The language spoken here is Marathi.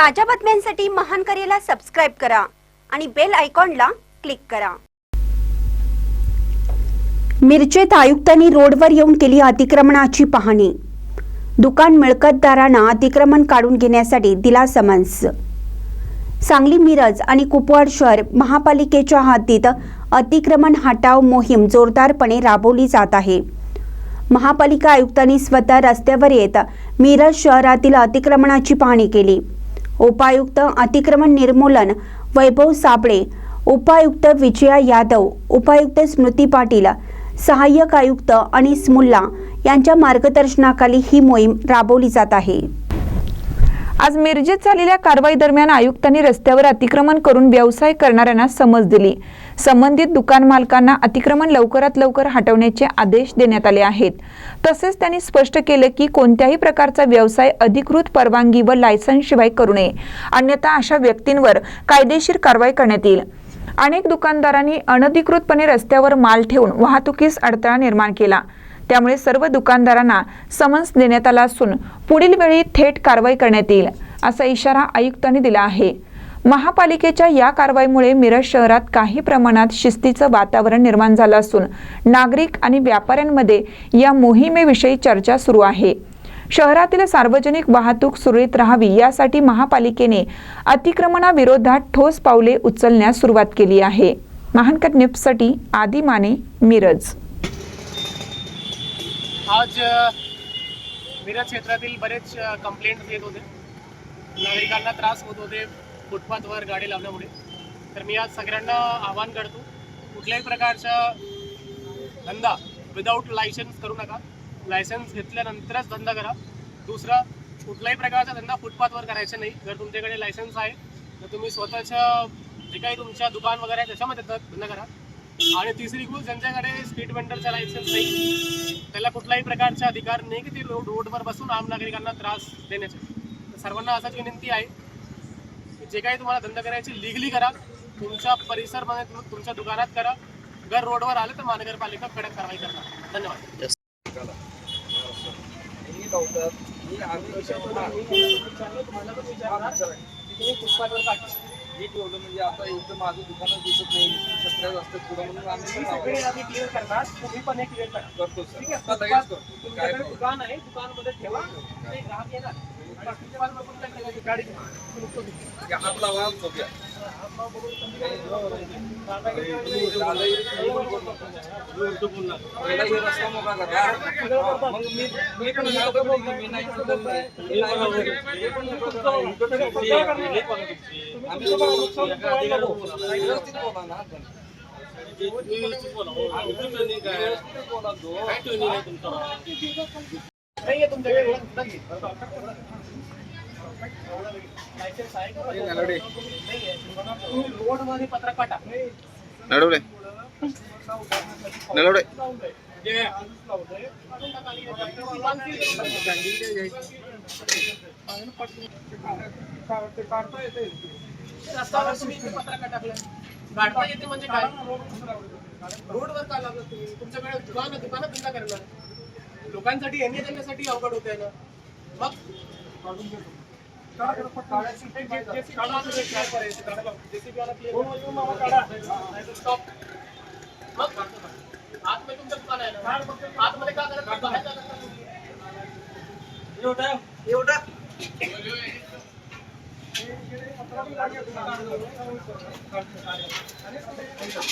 ताज्या बातम्यांसाठी महान करेला सबस्क्राईब करा आणि बेल आयकॉनला क्लिक करा. मिरजेत आयुक्तांनी रोडवर येऊन केली अतिक्रमणाची पाहणी. दुकान मिळकतदारांना अतिक्रमण काढून घेण्यासाठी दिला समन्स. सांगली मिरज आणि कुपवाड शहर महापालिकेच्या हद्दीत अतिक्रमण हटाव मोहीम जोरदारपणे राबवली जात आहे. महापालिका आयुक्तांनी स्वतः रस्त्यावर येत मिरज शहरातील अतिक्रमणाची पाहणी केली. उपायुक्त अतिक्रमण निर्मूलन वैभव साबळे उपायुक्त विजया यादव उपायुक्त स्मृती पाटील सहाय्यक आयुक्त अनिस मुल्ला यांच्या मार्गदर्शनाखाली ही मोहीम राबवली जात आहे. आज मिरजेत झालेल्या कारवाई दरम्यान आयुक्तांनी रस्त्यावर अतिक्रमण करून व्यवसाय करणाऱ्यांना समज दिली. संबंधित दुकान मालकांना अतिक्रमण लवकरात लवकर हटवण्याचे आदेश देण्यात आले आहेत. तसेच त्यांनी स्पष्ट केलं की कोणत्याही प्रकारचा व्यवसाय अधिकृत परवानगी व लायसन्सशिवाय करू नये. अन्यथा अशा व्यक्तींवर कायदेशीर कारवाई करण्यात येईल. अनेक दुकानदारांनी अनधिकृतपणे रस्त्यावर माल ठेवून वाहतुकीस अडथळा निर्माण केला. त्यामुळे सर्व दुकानदारांना समन्स देण्यात आला असून पुढील वेळी थेट कारवाई करण्यात येईल असा इशारा आयुक्तांनी दिला आहे. महापालिकेच्या या कारवाईमुळे मिरज शहरात काही प्रमाणात शिस्तीचं वातावरण निर्माण झालं असून नागरिक आणि व्यापाऱ्यांमध्ये या मोहिमेविषयी चर्चा सुरू आहे. शहरातील सार्वजनिक वाहतूक सुरळीत राहावी यासाठी महापालिकेने अतिक्रमणाविरोधात ठोस पावले उचलण्यास सुरुवात केली आहे. महानकट न्यूजसाठी आदी माने मिरज आज मिरज क्षेत्रातील बरेच कंप्लेंट्स येत होते. नागरिकांना त्रास होत होते फुटपाथवर गाडी लावल्यामुळे तर मी आज सगळ्यांना आवाहन करतो कुठल्याही प्रकारचा धंदा विदाऊट लायसन्स करू नका. लायसन्स घेतल्यानंतरच धंदा करा. दुसरा कुठल्याही प्रकारचा धंदा फुटपाथवर करायचा नाही. जर तुमच्याकडे लायसन्स आहे तर तुम्ही स्वतःच्या जे काही तुमच्या दुकान वगैरे आहे त्याच्यामध्ये धंदा करा. आणि तिसरी गोष्ट ज्यांच्याकडे स्ट्रीट वेंडरचा लायसन्स नाही त्याला कुठलाही प्रकारचा अधिकार नाही की ते रोड रोडवर बसून आम नागरिकांना त्रास देण्याचे सर्वांना असाच विनंती आहे की जे काही तुम्हाला धंदा करायची लिगली करा तुमच्या परिसरमध्ये तुम- तुमच्या दुकानात करा जर रोडवर आले तर महानगरपालिका कडक कारवाई करणार धन्यवाद आम्ही मी ठेवलं म्हणजे आता इथं माझं दुकानच दिसत नाही छत्र्याच असतात पुढं म्हणून आम्ही क्लिअर करणार तुम्ही पण हे क्लिअर करा करतो ठीक सर आहे आता लगेच करतो. काय तुमच्याकडे problem. दुकान आहे दुकानमध्ये ठेवा. ते ग्राहक येणार. बाकीचे माल? गाडी हात लावा पहिला नाही बोललो तुमच्याकडे. लायसन्स नडवले. टाकलं येते म्हणजे काय रोडवर का लागलं तुम्ही तुमच्याकडे दुकान आहे, करणार लोकांसाठी येणे जाण्यासाठी अवघड होत आहे ना. मग आतमध्ये तुमचं दुकान आहे ना आतमध्ये का करत? बाहेर का करत नाही?